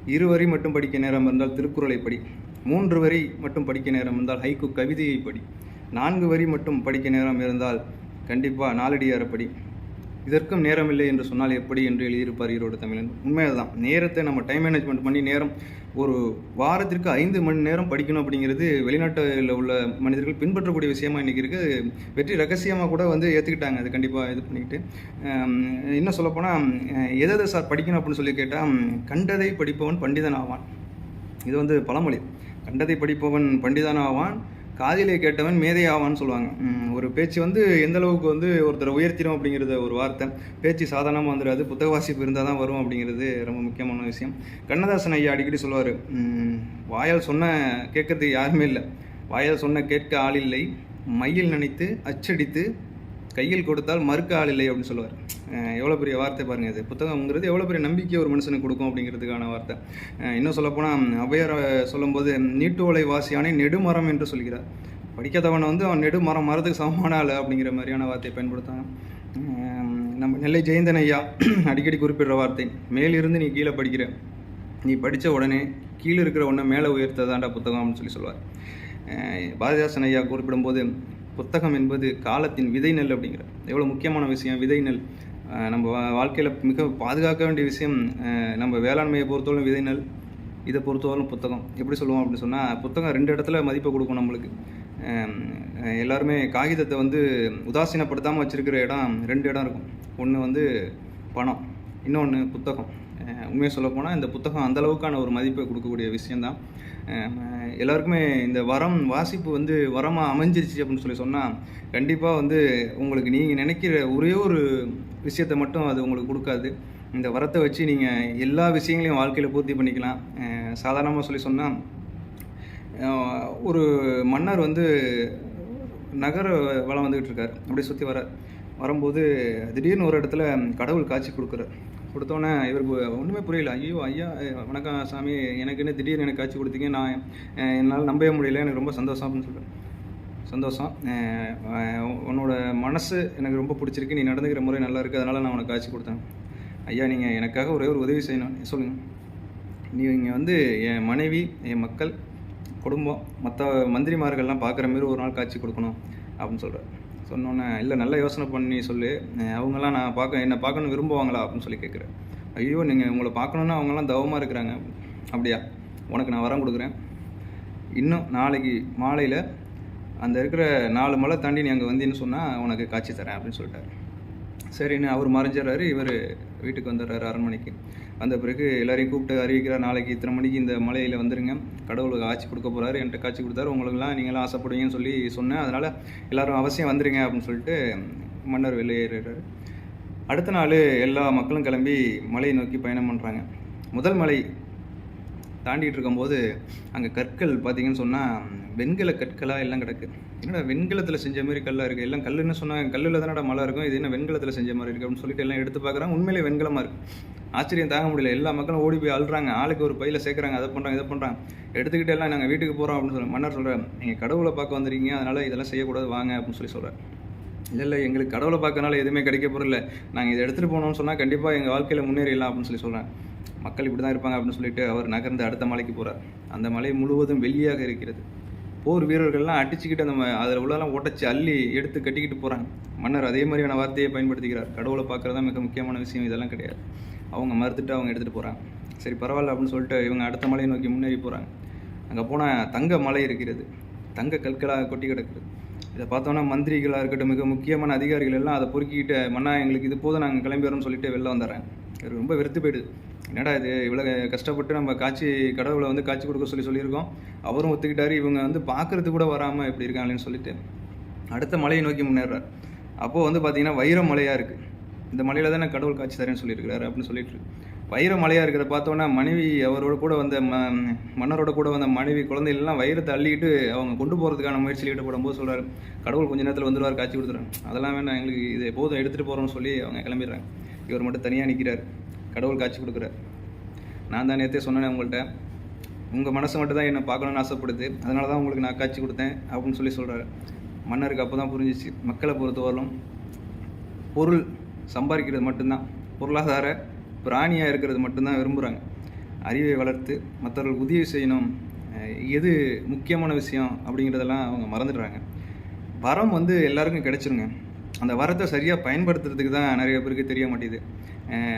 இரு வரி மட்டும் படிக்க நேரம் இருந்தால் திருக்குறளை படி. மூன்று வரி மட்டும் படிக்க நேரம் இருந்தால் ஹைக்கு கவிதையை படி. நான்கு வரி மட்டும் படிக்க நேரம் இருந்தால் கண்டிப்பாக நாலடியாரை படி. இதற்கும் நேரம் இல்லை என்று சொன்னால் எப்படி என்று எழுதியிருப்பார் ஈரோடு தமிழன். உண்மையில்தான். நேரத்தை நம்ம டைம் மேனேஜ்மெண்ட் பண்ணி நேரம் ஒரு வாரத்திற்கு ஐந்து மணி நேரம் படிக்கணும் அப்படிங்கிறது வெளிநாட்டில் உள்ள மனிதர்கள் பின்பற்றக்கூடிய விஷயமா இன்றைக்கி இருக்குது வெற்றி ரகசியமாக கூட வந்து ஏற்றுக்கிட்டாங்க அது கண்டிப்பாக இது பண்ணிக்கிட்டு இன்னும் சொல்லப்போனால் எதை எதை சார் படிக்கணும் அப்படின்னு சொல்லி கேட்டால் கண்டதை படிப்பவன் பண்டிதன் ஆவான். இது வந்து பழமொழி. கண்டதை படிப்பவன் பண்டிதன் ஆவான். காதிலே கேட்டவன் மேதை ஆவான்னு சொல்லுவாங்க ஒரு பேச்சு வந்து எந்த அளவுக்கு வந்து ஒருத்தரை உயர்த்திடும் அப்படிங்கிறத ஒரு வார்த்தை. பேச்சு சாதாரணமாக வந்துடாது புத்தக வாசிப்பு இருந்தால் தான் வரும் அப்படிங்கிறது ரொம்ப முக்கியமான விஷயம். கண்ணதாசன் ஐயா அடிக்கடி சொல்லுவார். வாயால் சொன்ன கேட்கறதுக்கு யாருமே இல்லை. வாயால் சொன்ன கேட்க ஆள் இல்லை. மையில் நினைத்து அச்சடித்து கையில் கொடுத்தால் மறுக்க ஆள் இல்லை அப்படின்னு சொல்லுவார். எவ்வளோ பெரிய வார்த்தை பாருங்க இது. புத்தகம்ங்கிறது எவ்வளோ பெரிய நம்பிக்கை ஒரு மனுஷனுக்கு கொடுக்கும் அப்படிங்கிறதுக்கான வார்த்தை. இன்னும் சொல்லப்போனால் அவையார் சொல்லும்போது நீட்டுவலை வாசியானே நெடுமரம் என்று சொல்கிறார். படிக்காதவனை வந்து அவன் நெடுமரம் மரத்துக்கு சமமான ஆள் அப்படிங்கிற மாதிரியான வார்த்தையை பயன்படுத்தாங்க நம்ம நெல்லை ஜெயந்தன் ஐயா அடிக்கடி குறிப்பிடுற வார்த்தை மேலிருந்து நீ கீழே படிக்கிற. நீ படித்த உடனே கீழே இருக்கிற ஒன்றை மேலே உயர்த்ததாண்டா புத்தகம் அப்படின்னு சொல்லி சொல்லுவார். பாரதிதாசன் ஐயா குறிப்பிடும்போது புத்தகம் என்பது காலத்தின் விதை நெல் அப்படிங்கிற எவ்வளோ முக்கியமான விஷயம் விதை நெல் நம்ம வாழ்க்கையில் மிக பாதுகாக்க வேண்டிய விஷயம் நம்ம வேளாண்மையை பொறுத்தவரைக்கும் விதை நெல் இதை பொறுத்தவரைக்கும் புத்தகம். எப்படி சொல்லுவோம் அப்படின்னு சொன்னால் புத்தகம் ரெண்டு இடத்துல மதிப்பை கொடுக்கும் நம்மளுக்கு. எல்லாருமே காகிதத்தை வந்து உதாசீனப்படுத்தாமல் வச்சுருக்கிற இடம் ரெண்டு இடம் இருக்கும். ஒன்று வந்து பணம் இன்னொன்று புத்தகம். உண்மையை சொல்லப்போனால் இந்த புத்தகம் அந்தளவுக்கான ஒரு மதிப்பை கொடுக்கக்கூடிய விஷயந்தான் எல்லாருக்குமே இந்த வரம் வாசிப்பு வந்து வரமாக அமைஞ்சிருச்சு அப்படின்னு சொல்லி சொன்னால் கண்டிப்பாக வந்து உங்களுக்கு நீங்கள் நினைக்கிற ஒரே ஒரு விஷயத்தை மட்டும் அது உங்களுக்கு கொடுக்காது. இந்த வரத்தை வச்சு நீங்கள் எல்லா விஷயங்களையும் வாழ்க்கையில் பூர்த்தி பண்ணிக்கலாம். சாதாரணமாக சொல்லி சொன்னால் ஒரு மன்னர் வந்து நகர வளம் வந்துக்கிட்டு இருக்கார். அப்படியே சுற்றி வர வரும்போது திடீர்னு ஒரு இடத்துல கடவுள் காட்சி கொடுக்குறார். கொடுத்தோன்னே இவருக்கு ஒன்றுமே புரியல. ஐயோ ஐயா வணக்கம் சாமி. எனக்குன்னு திடீர்னு எனக்கு காட்சி கொடுத்தீங்க. நான் என்னால் நம்பவே முடியல. எனக்கு ரொம்ப சந்தோஷம் அப்படின்னு சொல்கிறேன் சந்தோஷம். உன்னோட மனசு எனக்கு ரொம்ப பிடிச்சிருக்கு. நீ நடந்துக்கிற முறை நல்லா இருக்குது அதனால் நான் உனக்கு காட்சி கொடுத்தேன். ஐயா நீங்கள் எனக்காக ஒரே ஒரு உதவி செய்யணும். சொல்லுங்கள் நீங்கள் வந்து என் மனைவி என் மக்கள் குடும்பம் மற்ற மந்திரிமார்கள்லாம் பார்க்குற மாரி ஒரு நாள் காட்சி கொடுக்கணும் அப்படின்னு சொல்கிறேன் சொன்னோன்னே இல்லை நல்ல யோசனை பண்ணி சொல்லு. அவங்களாம் நான் பார்க்க என்னை பார்க்கணும் விரும்புவாங்களா? அப்படின்னு சொல்லி கேட்குறேன் ஐயோ நீங்கள் உங்களை பார்க்கணுன்னா அவங்கெல்லாம் தவமாக இருக்கிறாங்க. அப்படியா? உனக்கு நான் வரம் கொடுக்குறேன். இன்னும் நாளைக்கு மாலையில் அந்த இருக்கிற நாலு மலை தாண்டி நீ அங்கே வந்தீன்னு சொன்னால் உனக்கு காட்சி தரேன். அப்படின்னு சொல்லிட்டாரு. சரின்னு அவர் மறைஞ்சிடுறாரு. இவர் வீட்டுக்கு வந்துடுறாரு அரண்மனைக்கு. வந்த பிறகு எல்லாரையும் கூப்பிட்டு அறிவிக்கிறார் நாளைக்கு இத்தனை மணிக்கு இந்த மலையில் வந்துருங்க. கடவுளுக்கு ஆட்சி கொடுக்க போகிறாரு என்கிட்ட காட்சி கொடுத்தாரு. உங்களுக்குலாம் நீங்களாம் ஆசைப்படுவீங்கன்னு சொல்லி சொன்னேன். அதனால் எல்லாரும் அவசியம் வந்துருங்க அப்படின்னு சொல்லிட்டு மன்னர் வெளியேறாரு அடுத்த நாள் எல்லா மக்களும் கிளம்பி மலையை நோக்கி பயணம் பண்ணுறாங்க முதல் மலை தாண்டிகிட்டு இருக்கும்போது அங்கே கற்கள் பார்த்தீங்கன்னு சொன்னால் வெண்கல கற்களாக எல்லாம் கிடக்கு. என்னடா வெண்கலத்தில் செஞ்ச மாதிரி கல்லாக இருக்குது எல்லாம் கல்லுன்னு சொன்னாங்க கல்லில் தானடா மலை இருக்கும்? இது என்ன வெண்கலத்தில் செஞ்ச மாதிரி இருக்குது அப்படின்னு சொல்லிட்டு எல்லாம் எடுத்து பார்க்குறாங்க உண்மையிலே வெண்கலமாக இருக்குது ஆச்சரியம் தாங்க முடியல. எல்லா மக்களும் ஓடி போய் அழுறாங்க. ஆளுக்கு ஒரு பையில் சேர்க்குறாங்க அதை பண்ணுறாங்க இதை பண்ணுறாங்க எடுத்துக்கிட்டு எல்லாம் நாங்கள் வீட்டுக்கு போகிறோம் அப்படின்னு சொல்லி மன்னர் சொல்கிறேன் நீங்கள் கடவுளை பார்க்க வந்திருக்கீங்க அதனால் இதெல்லாம் செய்யக்கூடாது வாங்க அப்படின்னு சொல்லி சொல்கிறேன் இல்லை இல்லை எங்களுக்கு கடவுளை பார்க்கறனால எதுவுமே கிடைக்க போகிறதில்ல நாங்கள் இதை எடுத்துகிட்டு போனோம்னு சொன்னால் கண்டிப்பாக எங்கள் வாழ்க்கையில் முன்னேறிடலாம் அப்படின்னு சொல்லி சொல்கிறேன் மக்கள் இப்படி தான் இருப்பாங்க அப்படின்னு சொல்லிட்டு அவர் நகர்ந்து அடுத்த மலைக்கு போகிறார் அந்த மலை முழுவதும் வெள்ளியாக இருக்கிறது. போர் வீரர்கள்லாம் அடிச்சுக்கிட்டு அந்த அதில் உள்ளெல்லாம் உடச்சி அள்ளி எடுத்து கட்டிக்கிட்டு போகிறாங்க மன்னர் அதே மாதிரியான வார்த்தையை பயன்படுத்திக்கிறார் கடவுளை பார்க்குறது தான் மிக முக்கியமான விஷயம் இதெல்லாம் கிடையாது. அவங்க மறுத்துட்டு அவங்க எடுத்துகிட்டு போகிறாங்க சரி பரவாயில்ல அப்படின்னு சொல்லிட்டு இவங்க அடுத்த மலையை நோக்கி முன்னேறி போகிறாங்க அங்கே போனால் தங்க மலை இருக்கிறது. தங்க கற்களாக கொட்டி கிடக்குது. இதை பார்த்தோன்னா மந்திரிகளாக இருக்கட்டும் மிக முக்கியமான அதிகாரிகள் எல்லாம் அதை பொறுக்கிக்கிட்டு மன்னா எங்களுக்கு இது போதும் நாங்கள் கிளம்பி வரோம்னு சொல்லிட்டு வெளில வந்துடுறாங்க. இது ரொம்ப வெறுத்து போயிடுது. என்னடா இது? இவ்வளோ கஷ்டப்பட்டு நம்ம காட்சி கடவுளை வந்து காட்சி கொடுக்க சொல்லி சொல்லியிருக்கோம். அவரும் ஒத்துக்கிட்டாரு. இவங்க வந்து பார்க்கறது கூட வராமல் இப்படி இருக்காங்களேன்னு சொல்லிட்டு அடுத்த மலையை நோக்கி முன்னேறார். அப்போது வந்து பார்த்தீங்கன்னா வைர மலையாக இருக்குது இந்த மலையில் தானே கடவுள் காட்சி தரேன்னு சொல்லியிருக்கிறாரு அப்படின்னு சொல்லிட்டு வைர மலையாக இருக்கிற பார்த்தோன்னா மனைவி அவரோட கூட வந்த ம மன்னரோட கூட வந்த மனைவி குழந்தைகள்லாம் வைரத்தை அள்ளிட்டு அவங்க கொண்டு போகிறதுக்கான முயற்சியில் ஈடுபடும் போது சொல்கிறார் கடவுள் கொஞ்ச நேரத்தில் வந்துடுவார் காட்சி கொடுத்துறாங்க அதெல்லாம் வேணாம் எங்களுக்கு இது போதும் எடுத்துகிட்டு போகிறோம்னு சொல்லி அவங்க கிளம்பிடுறாங்க. இவர் மட்டும் தனியாக நிற்கிறார் கடவுள் காட்சி கொடுக்குறார். நான் தான் நேற்றே சொன்னேன் உங்கள்கிட்ட உங்கள் மனசு மட்டும் தான் என்னை பார்க்கணுன்னு ஆசைப்படுது. அதனால தான் உங்களுக்கு நான் காட்சி கொடுத்தேன் அப்படின்னு சொல்லி சொல்கிறாரு மன்னருக்கு அப்போ தான் புரிஞ்சிச்சு. மக்களை பொறுத்தவரையிலும் பொருள் சம்பாதிக்கிறது மட்டும்தான். பொருளாதார பிராணியாக இருக்கிறது மட்டும்தான் விரும்புகிறாங்க அறிவை வளர்த்து மற்றவர்களுக்கு உதவி செய்யணும். எது முக்கியமான விஷயம் அப்படிங்கிறதெல்லாம் அவங்க மறந்துடுறாங்க. வரம் வந்து எல்லாருக்கும் கிடைச்சிருங்க. அந்த வரத்தை சரியாக பயன்படுத்துறதுக்கு தான் நிறைய பேருக்கு தெரிய மாட்டேது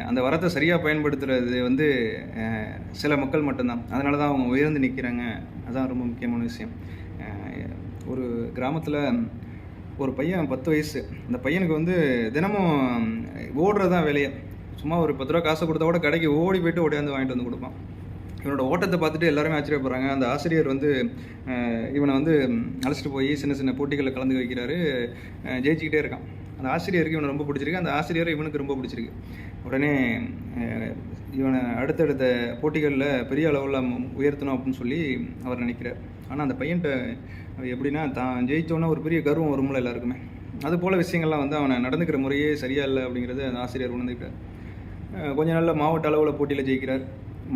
அந்த வரத்தை சரியாக பயன்படுத்துறது வந்து சில மக்கள் மட்டும்தான். அதனால தான் அவங்க உயர்ந்து நிற்கிறாங்க அதான் ரொம்ப முக்கியமான விஷயம். ஒரு கிராமத்தில் ஒரு பையன் பத்து வயசு. அந்த பையனுக்கு வந்து தினமும் ஓடுறது தான் வேலையை. சும்மா ஒரு பத்து ரூபா காசை கொடுத்தா கூட கடைக்கு ஓடி போயிட்டு ஓடியாந்து வாங்கிட்டு வந்து கொடுப்பான். இவனோட ஓட்டத்தை பார்த்துட்டு எல்லாருமே ஆச்சரியப்படுறாங்க. அந்த ஆசிரியர் வந்து இவனை வந்து அழைச்சிட்டு போய் சின்ன சின்ன போட்டிகளில் கலந்து வைக்கிறாரு. ஜெயிச்சுக்கிட்டே இருக்கான். அந்த ஆசிரியருக்கு இவனை ரொம்ப பிடிச்சிருக்கு. அந்த ஆசிரியரை இவனுக்கு ரொம்ப பிடிச்சிருக்கு. உடனே இவனை அடுத்தடுத்த போட்டிகளில் பெரிய அளவில் உயர்த்தணும் அப்படின்னு சொல்லி அவர் நினைக்கிறார். ஆனால் அந்த பையன்கிட்ட எப்படின்னா தான் ஜெயித்தோன்னா ஒரு பெரிய கர்வம் வரும்ல எல்லாருக்குமே. அது போல் விஷயங்கள்லாம் வந்து அவனை நடந்துக்கிற முறையே சரியா இல்லை அப்படிங்கிறது அந்த ஆசிரியர் உணர்ந்துக்கிட்டார் கொஞ்ச நாளில் மாவட்ட அளவில் போட்டியில் ஜெயிக்கிறார்.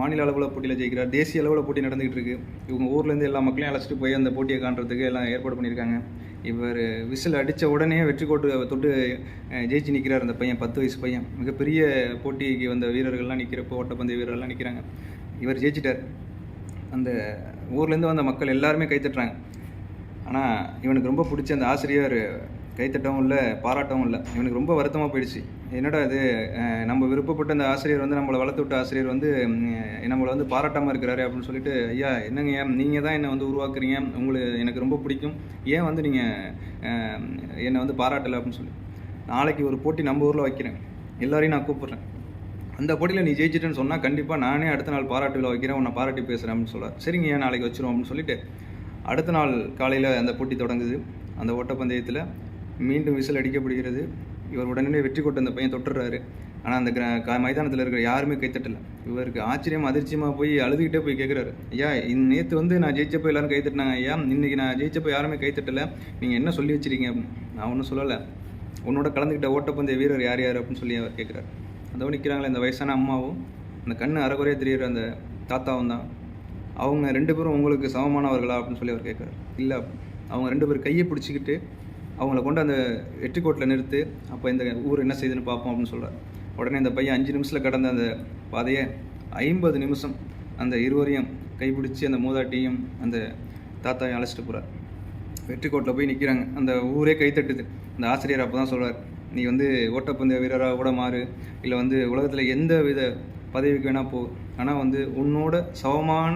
மாநில அளவில் போட்டியில் ஜெயிக்கிறார். தேசிய அளவில் போட்டி நடந்துகிட்டு இருக்கு. இவங்க ஊர்லேருந்து எல்லா மக்களையும் அழைச்சிட்டு போய் அந்த போட்டியை காண்றதுக்கு எல்லாம் ஏற்பாடு பண்ணியிருக்காங்க. இவர் விசில் அடித்த உடனே வெற்றி கோட்டு தொட்டு ஜெயிச்சு நிற்கிறார் அந்த பையன் பத்து வயசு பையன். மிகப்பெரிய போட்டிக்கு வந்த வீரர்கள்லாம் நிற்கிறப்போ ஓட்டப்பந்தய வீரர்கள்லாம் நிற்கிறாங்க இவர் ஜெயிச்சிட்டார். அந்த ஊர்லேருந்து வந்த மக்கள் எல்லாருமே கைத்தட்டுறாங்க ஆனால் இவனுக்கு ரொம்ப பிடிச்ச அந்த ஆசிரியர் கைத்தட்டவும் இல்லை பாராட்டவும் இல்லை. இவனுக்கு ரொம்ப வருத்தமாக போயிடுச்சு. என்னடா இது நம்ம விருப்பப்பட்ட அந்த ஆசிரியர் வந்து நம்மளை வளர்த்து விட்ட ஆசிரியர் வந்து நம்மளை வந்து பாராட்டாமல் இருக்கிறாரு அப்படின்னு சொல்லிட்டு ஐயா என்னங்க ஏன் நீங்கள் தான் என்னை வந்து உருவாக்குறீங்க. உங்களுக்கு எனக்கு ரொம்ப பிடிக்கும். ஏன் வந்து நீங்கள் என்னை வந்து பாராட்டலை அப்படின்னு சொல்லி. நாளைக்கு ஒரு போட்டி நம்ம ஊரில் வைக்கிறேன். எல்லாரையும் நான் கூப்பிட்றேன். அந்த போட்டியில் நீ ஜெயிச்சிட்டேன்னு சொன்னால் கண்டிப்பாக நானே அடுத்த நாள் பாராட்டு விழா வைக்கிறேன். உன்னை பாராட்டி பேசுகிறேன் அப்படின்னு சொல்கிறார் சரிங்க ஏன் நாளைக்கு வச்சிரும் அப்படின்னு சொல்லிட்டு அடுத்த நாள் காலையில் அந்த போட்டி தொடங்குது. அந்த ஓட்டப்பந்தயத்தில் மீண்டும் விசில் அடிக்கப்படுகிறது. இவர் உடனே வெற்றி கொண்டு அந்த பையன் தொட்டுறாரு. ஆனால் அந்த கிர மைதானத்தில் இருக்கிற யாருமே கைத்தட்டல இவருக்கு ஆச்சரியம் அதிர்ச்சியமாக போய் அழுதுகிட்டே போய் கேட்குறாரு ஐயா நேற்று வந்து நான் ஜெயிச்சப்போ எல்லாரும் கைத்தட்டினாங்க ஐயா. இன்றைக்கி நான் ஜெயிச்சப்போ யாருமே கைத்தட்டலை நீங்கள் என்ன சொல்லி வச்சிருக்கீங்க? அப்படின்னு. நான் ஒன்றும் சொல்லலை. உன்னோட கலந்துக்கிட்ட ஓட்டப்பந்தய வீரர் யார் யார்? அப்படின்னு சொல்லி அவர் கேட்குறாரு அதோ நிற்கிறாங்களே இந்த வயசான அம்மாவும் அந்த கண்ணு அறகுறையாக தெரியுற அந்த தாத்தாவும் தான். அவங்க ரெண்டு பேரும் உங்களுக்கு சமமானவர்களா அப்படின்னு சொல்லி அவர் கேட்குறாரு. இல்லை அவங்க ரெண்டு பேரும் கையை பிடிச்சிக்கிட்டு அவங்கள கொண்டு அந்த வெற்றிக்கோட்டில் நிறுத்து அப்போ இந்த ஊர் என்ன செய்யுதுன்னு பார்ப்போம் அப்படின்னு சொல்கிறார் உடனே இந்த பையன் அஞ்சு நிமிஷத்தில் கடந்த அந்த பாதையை ஐம்பது நிமிஷம் அந்த இருவரையும் கைப்பிடிச்சி அந்த மூதாட்டியும் அந்த தாத்தாவையும் அழைச்சிட்டு போகிறார் வெற்றிக்கோட்டில் போய் நிற்கிறாங்க அந்த ஊரே கைத்தட்டுது அந்த ஆசிரியர் அப்போ தான் சொல்கிறார் நீ வந்து ஓட்டப்பந்தய வீரராக கூட மாறு. இல்லை வந்து உலகத்தில் எந்த வித பதவிக்கு வேணால் போ. ஆனால் வந்து உன்னோட சமமான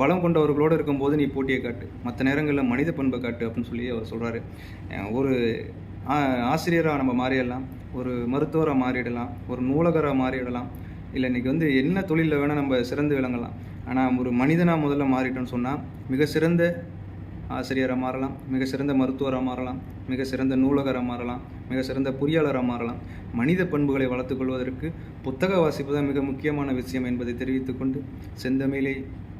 பலம் கொண்டவர்களோடு இருக்கும்போது நீ போட்டியை காட்டு. மற்ற நேரங்களில் மனித பண்பை காட்டு அப்படின்னு சொல்லி அவர் சொல்கிறாரு ஒரு ஆசிரியராக நம்ம மாறிடலாம் ஒரு மருத்துவராக மாறிடலாம் ஒரு நூலகராக மாறிடலாம் இல்லை இன்றைக்கி வந்து என்ன தொழிலில் வேணால் நம்ம சிறந்து விளங்கலாம். ஆனால் ஒரு மனிதனாக முதல்ல மாறிட்டோம்னு சொன்னால் மிக சிறந்த ஆசிரியராக மாறலாம் மிக சிறந்த மருத்துவராக மாறலாம் மிக சிறந்த நூலகராக மாறலாம் மிக சிறந்த பொறியாளராக மாறலாம். மனித பண்புகளை வளர்த்துக்கொள்வதற்கு புத்தக வாசிப்பு தான் மிக முக்கியமான விஷயம் என்பதை தெரிவித்துக்கொண்டு செந்தமிழே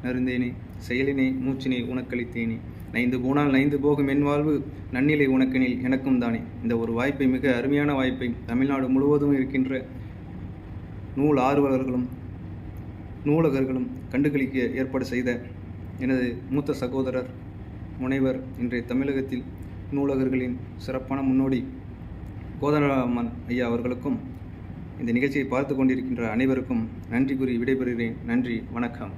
நருந்தேனே செயலினை மூச்சினை உனக்களித்தேனே. நைந்து போனால் நைந்து போகும் என் வாழ்வு நன்னிலை உனக்கெனில் எனக்கும் தானே. இந்த ஒரு வாய்ப்பை மிக அருமையான வாய்ப்பை தமிழ்நாடு முழுவதும் இருக்கின்ற நூல் ஆர்வலர்களும் நூலகர்களும் கண்டுகளிக்க ஏற்பாடு செய்த எனது மூத்த சகோதரர் முனைவர் இன்றைய தமிழகத்தில் நூலகர்களின் சிறப்பான முன்னோடி கோதண்டராமன் ஐயா அவர்களுக்கும் இந்த நிகழ்ச்சியை பார்த்து கொண்டிருக்கின்ற அனைவருக்கும் நன்றி கூறி விடைபெறுகிறேன். நன்றி வணக்கம்.